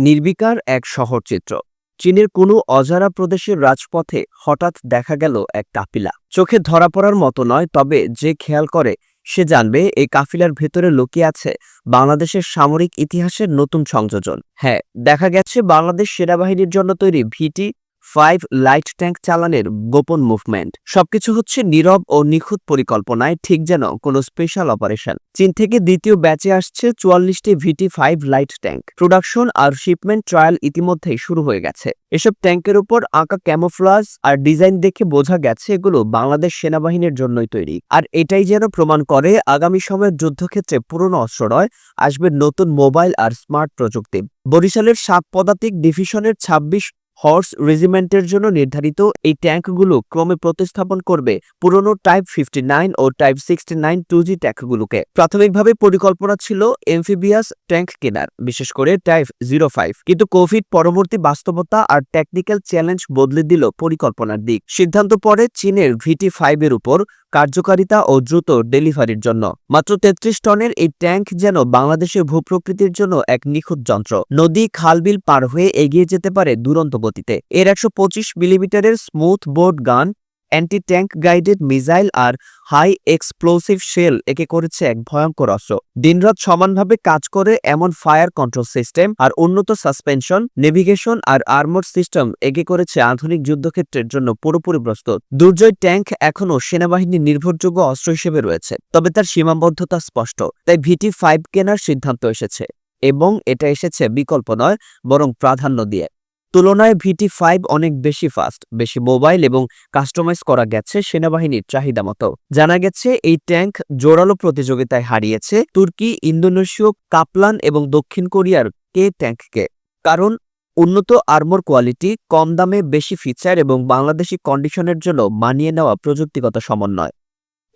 নির্বিকার এক শহরচিত্র। চীনের কোনো অজারা প্রদেশের রাজপথে হঠাৎ দেখা গেল এক কাফিলা। চোখে ধরা পড়ার মতো নয়, তবে যে খেয়াল করে, সে জানবে এই কাফিলার ভেতরে লুকিয়ে আছে বাংলাদেশের সামরিক ইতিহাসের নতুন সংযোজন। হ্যাঁ দেখা গেছে বাংলাদেশ সেনাবাহিনীর জন্য তৈরি ভিটি ফাইভ লাইট ট্যাঙ্ক চালানের গোপন মুভমেন্ট। সবকিছু হচ্ছে নীরব ও নিখুঁত পরিকল্পনায় ঠিক যেন কোনো স্পেশাল অপারেশন। চীন থেকে দ্বিতীয় ব্যাচে আসছে চুয়াল্লিশটি VT five light tank. Production আর শিপমেন্ট ট্রায়াল ইতিমধ্যেই শুরু হয়ে গেছে। এসব ট্যাঙ্কের উপর আঁকা ক্যামোফ্লাজ আর ডিজাইন দেখে বোঝা গেছে এগুলো বাংলাদেশ সেনাবাহিনীর জন্যই তৈরি। আর এটাই যেন প্রমাণ করে আগামী সময়ের যুদ্ধক্ষেত্রে পুরনো অস্ত্র নয়, আসবে নতুন মোবাইল আর স্মার্ট প্রযুক্তি। বরিশালের সাত পদাতিক ডিভিশনের ২৬ হর্স রেজিমেন্টের জন্য নির্ধারিত এই ট্যাঙ্কগুলো ক্রমে প্রতিস্থাপন করবে পুরনো টাইপ ফিফটি নাইন ও type sixty nine two G ট্যাঙ্কগুলোকে। প্রাথমিকভাবে পরিকল্পনা ছিল এমফিবিয়াস ট্যাঙ্ক কেনার, বিশেষ করে টাইপ জিরো ফাইভ। কিন্তু কোভিড পরবর্তী বাস্তবতা আর টেকনিক্যাল চ্যালেঞ্জ বদলে দিল পরিকল্পনার দিক। সিদ্ধান্ত পরে চীনের ভিটি ফাইভের উপর কার্যকারিতা ও দ্রুত ডেলিভারির জন্য। মাত্র তেত্রিশ টনের এই ট্যাঙ্ক যেন বাংলাদেশের ভূপ্রকৃতির জন্য এক নিখুঁত যন্ত্র। নদী, খালবিল পার হয়ে এগিয়ে যেতে পারে দুরন্ত গতিতে। এর একশো পঁচিশ মিলিমিটারের smooth bore gun anti tank guided missile আর হাই এক্সপ্লোসিভ শেল একে করেছে এক ভয়ঙ্কর অস্ত্র। দিনরাত সমানভাবে কাজ করে এমন ফায়ার কন্ট্রোল সিস্টেম আর উন্নত সাসপেনশন, নেভিগেশন আর আর্মোর সিস্টেম একে করেছে আধুনিক যুদ্ধক্ষেত্রের জন্য পুরোপুরি প্রস্তুত। দুর্জয় ট্যাঙ্ক এখনও সেনাবাহিনীর নির্ভরযোগ্য অস্ত্র হিসেবে রয়েছে, তবে তার সীমাবদ্ধতা স্পষ্ট, তাই ভিটি ফাইভ কেনার সিদ্ধান্ত এসেছে এবং এটা এসেছে বিকল্প নয়, বরং প্রাধান্য দিয়ে। তুলনায় ভিটি ফাইভ অনেক বেশি ফাস্ট বেশি মোবাইল এবং কাস্টমাইজ করা গেছে সেনাবাহিনীর চাহিদা মতো। জানা গেছে, এই ট্যাঙ্ক জোরালো প্রতিযোগিতায় হারিয়েছে তুর্কি, ইন্দোনেশীয়, কাপলান এবং দক্ষিণ কোরিয়ার কে ট্যাঙ্ককে। কারণ, উন্নত আর্মর কোয়ালিটি কম দামে বেশি ফিচার এবং বাংলাদেশি কন্ডিশনের জন্য মানিয়ে নেওয়া প্রযুক্তিগত সমন্বয়।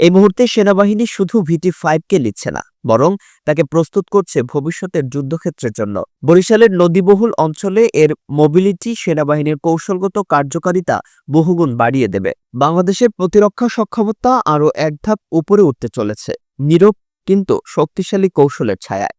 এই মুহূর্তে সেনাবাহিনী শুধু ভিটি ফাইভকে নিচ্ছে না। বরং তাকে প্রস্তুত করছে ভবিষ্যতের যুদ্ধক্ষেত্রের জন্য। বরিশালের নদীবহুল অঞ্চলে এর মোবিলিটি সেনাবাহিনীর কৌশলগত কার্যকারিতা বহুগুণ বাড়িয়ে দেবে। বাংলাদেশের প্রতিরক্ষা সক্ষমতা আরও এক ধাপ উপরে উঠতে চলেছে। নীরব কিন্তু শক্তিশালী কৌশলের ছায়ায়।